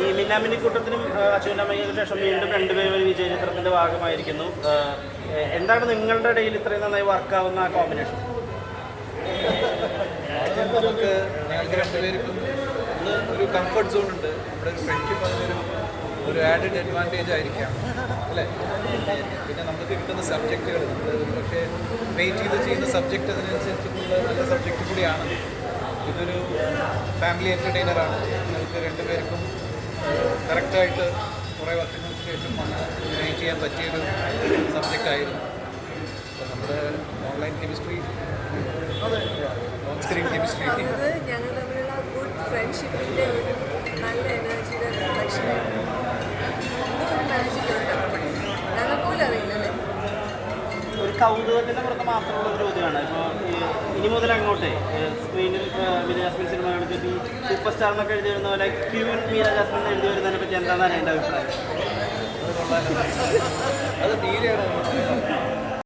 ഈ മിന്നാമിനി കൂട്ടത്തിനും അച്ഛന്റെ അമ്മയ്ക്ക് ശേഷം വീണ്ടും രണ്ടുപേരും ഒരു വിജയ ചിത്രത്തിന്റെ ഭാഗമായിരിക്കുന്നു. എന്താണ് നിങ്ങളുടെ ഇടയിൽ ഇത്രയും നന്നായി വർക്കാവുന്ന ആ കോമ്പിനേഷൻ ആദ്യം നമുക്ക് ഞങ്ങൾക്ക് രണ്ടുപേർക്കും ഒന്ന് ഒരു കംഫർട്ട് സോൺ ഉണ്ട്. നമ്മുടെ ഒരു ഫ്രണ്ട്ഷിപ്പ് അതിനൊരു ഒരു ആഡഡ് അഡ്വാന്റേജ് ആയിരിക്കാം. അല്ലേ? പിന്നെ നമുക്ക് കിട്ടുന്ന സബ്ജക്റ്റുകൾ നമ്മൾ പക്ഷേ വെയിറ്റ് ചെയ്ത് ചെയ്യുന്ന സബ്ജക്റ്റ് അതിനനുസരിച്ചിട്ടുള്ള നല്ല സബ്ജക്റ്റ് കൂടിയാണ്. ഇതൊരു ഫാമിലി എന്റർടൈനറാണ് നിങ്ങൾക്ക് രണ്ടുപേർക്കും കറക്റ്റായിട്ട് കുറേ വർഷങ്ങൾക്ക് ശേഷം വന്ന് അഭിനയം ചെയ്യാൻ പറ്റിയൊരു സബ്ജക്റ്റ് ആയിരുന്നു. അപ്പോൾ നമ്മുടെ online chemistry on screen chemistry അത് ഞങ്ങൾ തമ്മിലുള്ള ഗുഡ് ഫ്രണ്ട്ഷിപ്പിന്റെ ഒരു നല്ല എനർജിയുടെ കൗതുകത്തിന്റെ പുറത്ത് മാത്രമുള്ള ഒരു ചോദ്യമാണ് ഇപ്പോൾ ഇനി മുതൽ അങ്ങോട്ടേ സ്ക്രീനിൽ മീര സിനിമ കണ്ടിട്ട് ഈ സൂപ്പർ സ്റ്റാർ എന്നൊക്കെ എഴുതി വരുന്ന പോലെ ക്യൂൻ മീര ജാസ്മിൻ എഴുതി വരുന്നതിനെ പറ്റി എന്താണ് എന്റെ അഭിപ്രായം? അത്